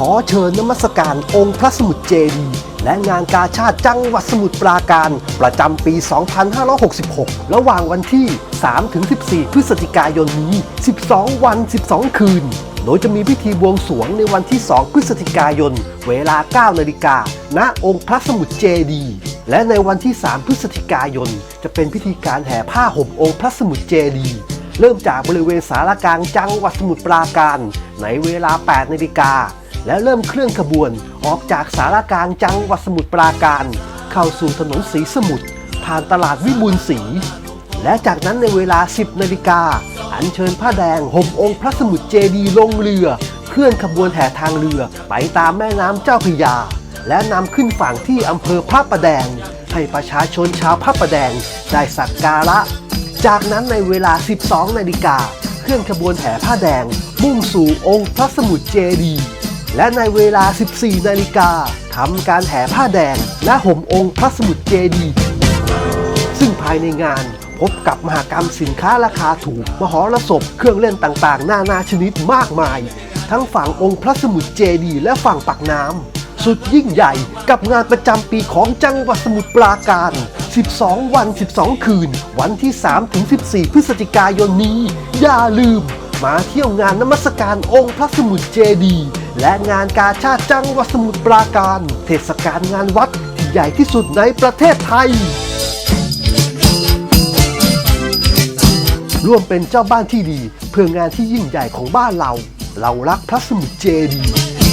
ขอเชิญนมัสการองค์พระสมุทรเจดีและงานกาชาติจังหวัดสมุทรปราการ ประจำปี 2566 ระหว่างวันที่ 3-14 พฤศจิกายนนี้ 12 วัน 12 คืน โดยจะมีพิธีบวงสรวงในวันที่ 2 พฤศจิกายน เวลา 9 นาฬิกา ณ องค์พระสมุทรเจดีและในวันที่ 3 พฤศจิกายน จะเป็นพิธีการแห่ผ้าห่มองค์พระสมุทรเจดีเริ่มจากบริเวณสารกลางจังหวัดสมุทรปราการ ในเวลา 8 นาฬิกา และเริ่มเคลื่อนขบวนออกจากสารกลางจังหวัดสมุทรปราการ เข้าสู่ถนนสีสมุทรผ่านตลาดวิบูลย์ศรีและจากนั้นในเวลา 10นาฬิกาอัญเชิญผ้าแดงห่มองค์พระสมุทรเจดีลงเรือ เคลื่อนขบวนแห่ทางเรือไปตามแม่น้ำเจ้าพระยา และนำขึ้นฝั่งที่อำเภอพระประแดง ให้ประชาชนชาวพระประแดงได้สักการะ จากนั้นในเวลา 12นาฬิกาเคลื่อนขบวนแห่ผ้าแดงมุ่งสู่องค์พระสมุทรเจดีย์ และในเวลา 14 นาฬิกาทำการแห่ผ้าแดง และห่มองค์พระสมุทรเจดีย์ซึ่งภายในงานพบกับมหากรรมสินค้าราคาถูก มหรสพเครื่องเล่นต่างๆ นานาชนิดมากมาย ทั้งฝั่งองค์พระสมุทรเจดีย์และฝั่งปากน้ำสุดยิ่งใหญ่กับงานประจำปีของจังหวัดสมุทรปราการ 12 วัน 12 คืน วันที่ 3-14 พฤศจิกายนนี้ อย่าลืม มาเที่ยวงานนมัสการองค์พระสมุทรเจดีย์ และงานกาชาติจังหวัดสมุทรปราการ เทศกาลงานวัดที่ใหญ่ที่สุดในประเทศไทย ร่วมเป็นเจ้าบ้านที่ดี เพื่องานที่ยิ่งใหญ่ของบ้านเรา เรารักพระสมุทรเจดีย์